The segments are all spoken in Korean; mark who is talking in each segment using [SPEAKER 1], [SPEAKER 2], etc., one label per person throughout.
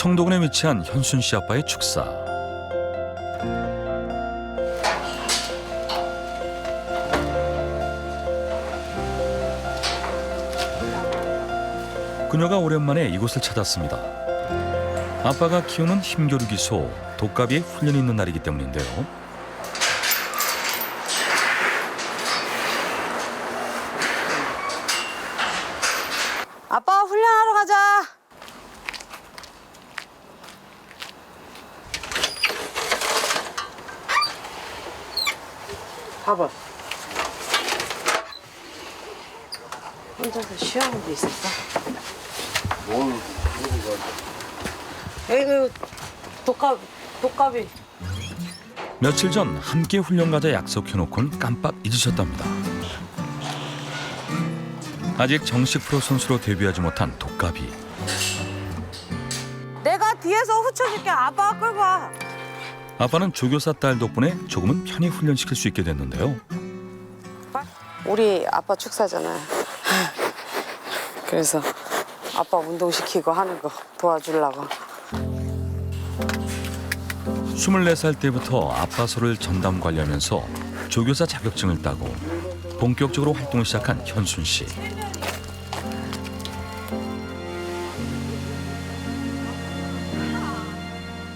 [SPEAKER 1] 청도군에 위치한 현순 씨 아빠의 축사. 그녀가 오랜만에 이곳을 찾았습니다. 아빠가 키우는 힘겨루기 소 독가비의 훈련이 있는 날이기 때문인데요.
[SPEAKER 2] 아빠 훈련하러 가자. 봐봐. 혼자서 쉬어하는 게 있었어?
[SPEAKER 3] 뭘
[SPEAKER 2] 여기 그 독갑, 독갑이.
[SPEAKER 1] 며칠 전 함께 훈련 가자 약속해놓곤 깜빡 잊으셨답니다. 아직 정식 프로 선수로 데뷔하지 못한 독가비.
[SPEAKER 2] 내가 뒤에서 후쳐줄게. 아빠가 끌고 와.
[SPEAKER 1] 아빠는 조교사 딸 덕분에 조금은 편히 훈련시킬 수 있게 됐는데요.
[SPEAKER 2] 우리 아빠 축사잖아요. 그래서 아빠 운동시키고 하는 거 도와주려고.
[SPEAKER 1] 24살 때부터 아빠 소를 전담 관리하면서 조교사 자격증을 따고 본격적으로 활동을 시작한 현순 씨.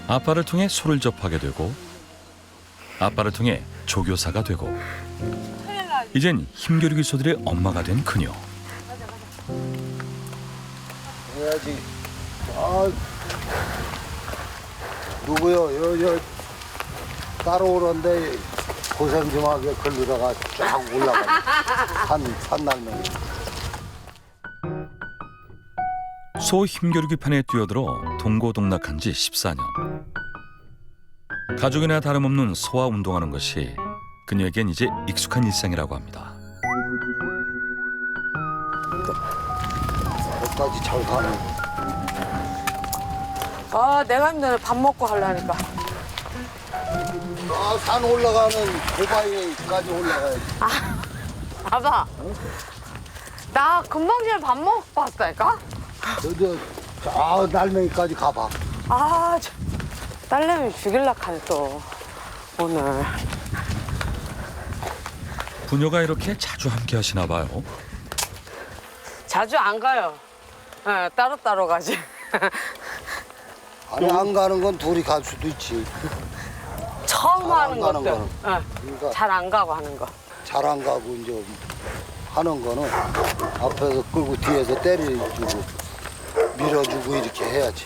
[SPEAKER 1] 아빠를 통해 소를 접하게 되고 아빠를 통해 조교사가 되고 이젠 힘겨루기 소들의 엄마가 된 그녀.
[SPEAKER 3] 해야지. 아, 누구요? 여, 여, 따라오는데 고생 좀 하게 걸리다가 쫙 올라가. 산, 산 날면.
[SPEAKER 1] 소 힘겨루기 판에 뛰어들어 동고동락한 지 14년. 가족이나 다름없는 소와 운동하는 것이 그녀에겐 이제 익숙한 일상이라고 합니다.
[SPEAKER 3] 여기까지 잘 가는.
[SPEAKER 2] 아, 내가 힘드네. 밥 먹고 하려니까.
[SPEAKER 3] 아, 산 올라가는 고바위까지 올라가야지.
[SPEAKER 2] 아빠. 나 금방 전에 밥 먹고 왔다니까?
[SPEAKER 3] 저, 저, 저 날맹이까지 가봐.
[SPEAKER 2] 아, 저, 딸내미 죽일라 하네, 또. 오늘.
[SPEAKER 1] 부녀가 이렇게 자주 함께 하시나 봐요.
[SPEAKER 2] 자주 안 가요. 예, 따로따로 가지.
[SPEAKER 3] 아니, 안 가는 건 둘이 갈 수도 있지.
[SPEAKER 2] 처음
[SPEAKER 3] 안
[SPEAKER 2] 하는
[SPEAKER 3] 가는
[SPEAKER 2] 것도.
[SPEAKER 3] 그러니까
[SPEAKER 2] 잘 안 가고 하는 거.
[SPEAKER 3] 잘 안 가고 이제 하는 거는 앞에서 끌고 뒤에서 때려주고 밀어주고 이렇게 해야지.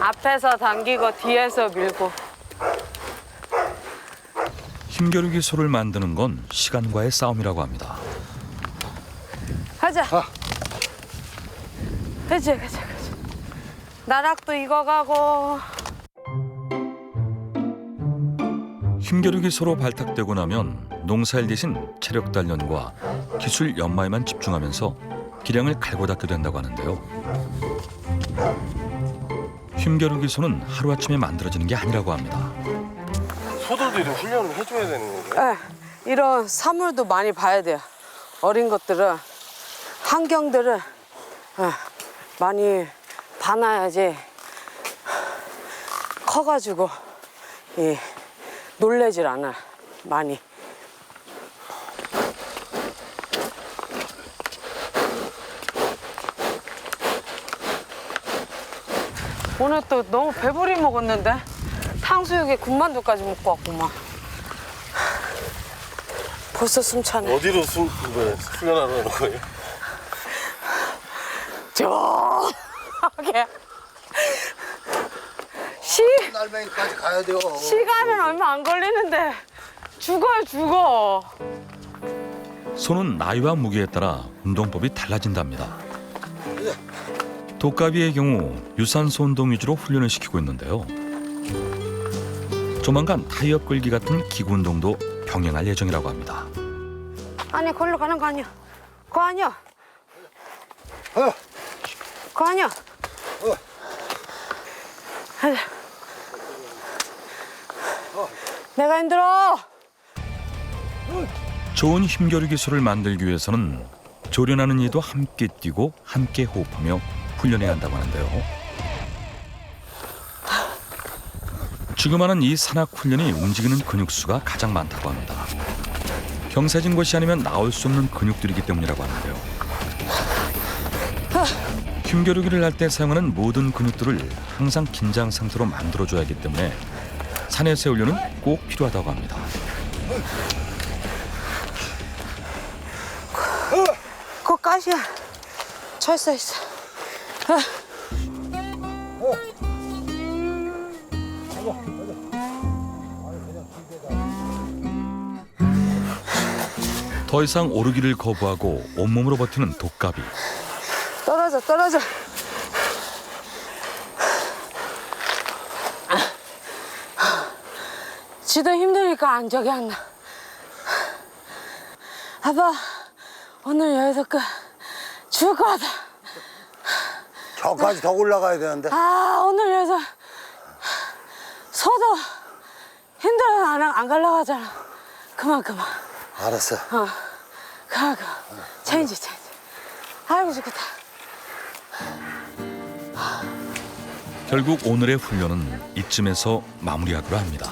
[SPEAKER 2] 앞에서 당기고 뒤에서 밀고.
[SPEAKER 1] 힘겨루기 소를 만드는 건 시간과의 싸움이라고 합니다.
[SPEAKER 2] 가자.
[SPEAKER 3] 가.
[SPEAKER 2] 가자, 가자, 가자. 나락도 익어가고.
[SPEAKER 1] 힘겨루기 소로 발탁되고 나면 농사일 대신 체력 단련과 기술 연마에만 집중하면서 기량을 갈고 닦게 된다고 하는데요. 힘겨루기 소는 하루아침에 만들어지는 게 아니라고 합니다.
[SPEAKER 4] 소들도 이렇게 훈련을 해줘야 되는 거예요?
[SPEAKER 2] 예, 이런 사물도 많이 봐야 돼요. 어린 것들은 환경들을 예, 많이 봐놔야지 커가지고 이 놀래질 않아 많이. 오늘 또 너무 배부리 먹었는데 탕수육에 군만두까지 먹고 왔구만. 벌써 숨 차네.
[SPEAKER 4] 어디로 수, 뭐, 훈련하러 가는 거예요?
[SPEAKER 2] 저하게 시
[SPEAKER 3] 날맹이까지 가야 돼요.
[SPEAKER 2] 시간은 얼마 안 걸리는데 죽어요 죽어.
[SPEAKER 1] 소는 나이와 무게에 따라 운동법이 달라진답니다. 독가비의 경우 유산소 운동 위주로 훈련을 시키고 있는데요. 조만간 타이어 끌기 같은 기구 운동도 병행할 예정이라고 합니다.
[SPEAKER 2] 아니 걸로 가는 거 아니야. 그거 아니야.
[SPEAKER 3] 어.
[SPEAKER 2] 그거 아니야.
[SPEAKER 3] 어.
[SPEAKER 2] 가자. 내가 힘들어.
[SPEAKER 1] 좋은 힘겨루기 기술을 만들기 위해서는 조련하는 이도 함께 뛰고 함께 호흡하며 훈련해야 한다고 하는데요. 지금 하는 이 산악 훈련이 움직이는 근육 수가 가장 많다고 합니다. 경사진 곳이 아니면 나올 수 없는 근육들이기 때문이라고 하는데요. 힘겨루기를 할 때 사용하는 모든 근육들을 항상 긴장 상태로 만들어줘야 하기 때문에 산에서의 훈련은 꼭 필요하다고 합니다.
[SPEAKER 2] 그 가시야. 철사 있어.
[SPEAKER 1] 더 이상 오르기를 거부하고 온몸으로 버티는 독가비.
[SPEAKER 2] 떨어져 떨어져. 지도 힘드니까 안 저기 안 나. 아빠 오늘 여기서 끝. 죽을 것 같아.
[SPEAKER 3] 저까지 더 올라가야 되는데.
[SPEAKER 2] 아 오늘 여기서 서도 힘들어서 안, 안 가려고 하잖아. 그만 그만.
[SPEAKER 3] 알았어.
[SPEAKER 2] 어. 그만 그만. 체인지 체인지. 아이고 죽겠다.
[SPEAKER 1] 결국 오늘의 훈련은 이쯤에서 마무리하기로 합니다.